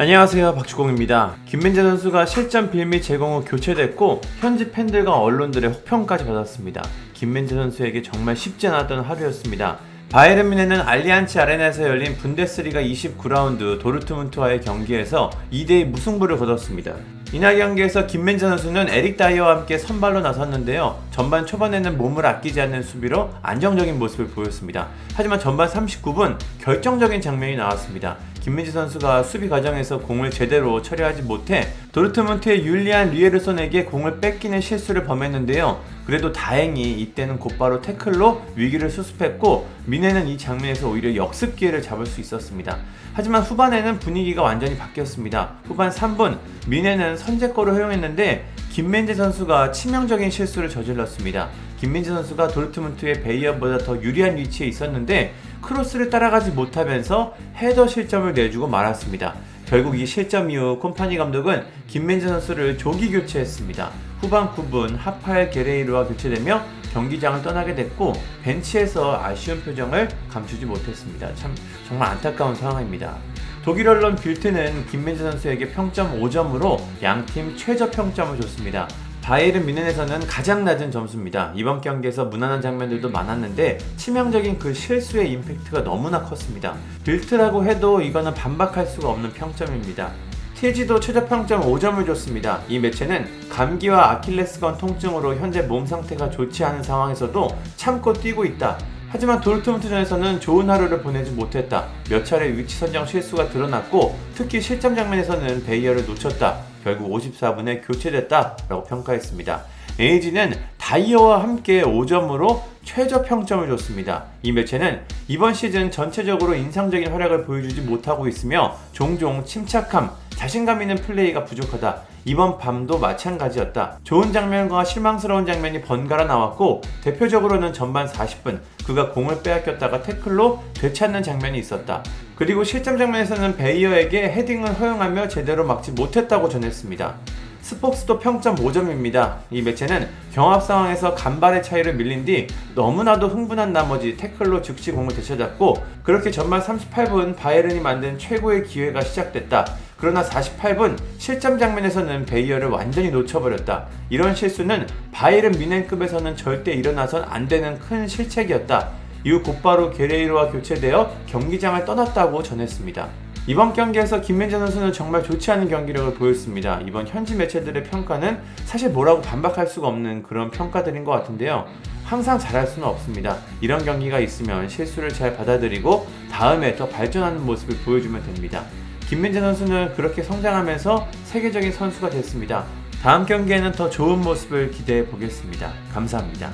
안녕하세요 박주공입니다. 김민재 선수가 실점 빌미 제공 후 교체됐고 현지 팬들과 언론들의 호평까지 받았습니다. 김민재 선수에게 정말 쉽지 않았던 하루였습니다. 바이에른 뮌헨은 알리안치 아레나에서 열린 분데스리가 29라운드 도르트문트와의 경기에서 2대2 무승부를 거뒀습니다. 이날 경기에서 김민재 선수는 에릭 다이어와 함께 선발로 나섰는데요. 전반 초반에는 몸을 아끼지 않는 수비로 안정적인 모습을 보였습니다. 하지만 전반 39분 결정적인 장면이 나왔습니다. 김민재 선수가 수비 과정에서 공을 제대로 처리하지 못해 도르트문트의 율리안 리에르손에게 공을 뺏기는 실수를 범했는데요. 그래도 다행히 이때는 곧바로 태클로 위기를 수습했고 미네는 이 장면에서 오히려 역습 기회를 잡을 수 있었습니다. 하지만 후반에는 분위기가 완전히 바뀌었습니다. 후반 3분 미네는 선제골을 허용했는데 김민재 선수가 치명적인 실수를 저질렀습니다. 김민재 선수가 도르트문트의 베이어보다 더 유리한 위치에 있었는데 크로스를 따라가지 못하면서 헤더 실점을 내주고 말았습니다. 결국 이 실점 이후 콤파니 감독은 김민재 선수를 조기 교체했습니다. 후반 9분 하파엘 게레이로와 교체되며 경기장을 떠나게 됐고 벤치에서 아쉬운 표정을 감추지 못했습니다. 참 정말 안타까운 상황입니다. 독일 언론 빌트는 김민재 선수에게 평점 5점으로 양팀 최저 평점을 줬습니다. 바이에른 뮌헨에서는 가장 낮은 점수입니다. 이번 경기에서 무난한 장면들도 많았는데 치명적인 그 실수의 임팩트가 너무나 컸습니다. 빌트라고 해도 이거는 반박할 수가 없는 평점입니다. TG도 최저 평점 5점을 줬습니다. 이 매체는 감기와 아킬레스건 통증으로 현재 몸 상태가 좋지 않은 상황에서도 참고 뛰고 있다. 하지만 도르트문트전에서는 좋은 하루를 보내지 못했다. 몇 차례 위치 선정 실수가 드러났고 특히 실점 장면에서는 베이어를 놓쳤다. 결국 54분에 교체됐다. 라고 평가했습니다. 에이지는 다이어와 함께 5점으로 최저 평점을 줬습니다. 이 매체는 이번 시즌 전체적으로 인상적인 활약을 보여주지 못하고 있으며 종종 침착함, 자신감 있는 플레이가 부족하다. 이번 밤도 마찬가지였다. 좋은 장면과 실망스러운 장면이 번갈아 나왔고 대표적으로는 전반 40분 그가 공을 빼앗겼다가 태클로 되찾는 장면이 있었다. 그리고 실점 장면에서는 베이어에게 헤딩을 허용하며 제대로 막지 못했다고 전했습니다. 스폭스도 평점 5점입니다. 이 매체는 경합 상황에서 간발의 차이를 밀린 뒤 너무나도 흥분한 나머지 태클로 즉시 공을 되찾았고 그렇게 전반 38분 바이에른이 만든 최고의 기회가 시작됐다. 그러나 48분 실점 장면에서는 베이어를 완전히 놓쳐버렸다. 이런 실수는 바이에른 미넨급에서는 절대 일어나선 안 되는 큰 실책이었다. 이후 곧바로 게레이로와 교체되어 경기장을 떠났다고 전했습니다. 이번 경기에서 김민재 선수는 정말 좋지 않은 경기력을 보였습니다. 이번 현지 매체들의 평가는 사실 뭐라고 반박할 수가 없는 그런 평가들인 것 같은데요. 항상 잘할 수는 없습니다. 이런 경기가 있으면 실수를 잘 받아들이고 다음에 더 발전하는 모습을 보여주면 됩니다. 김민재 선수는 그렇게 성장하면서 세계적인 선수가 됐습니다. 다음 경기에는 더 좋은 모습을 기대해 보겠습니다. 감사합니다.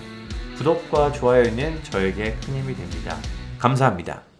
구독과 좋아요는 저에게 큰 힘이 됩니다. 감사합니다.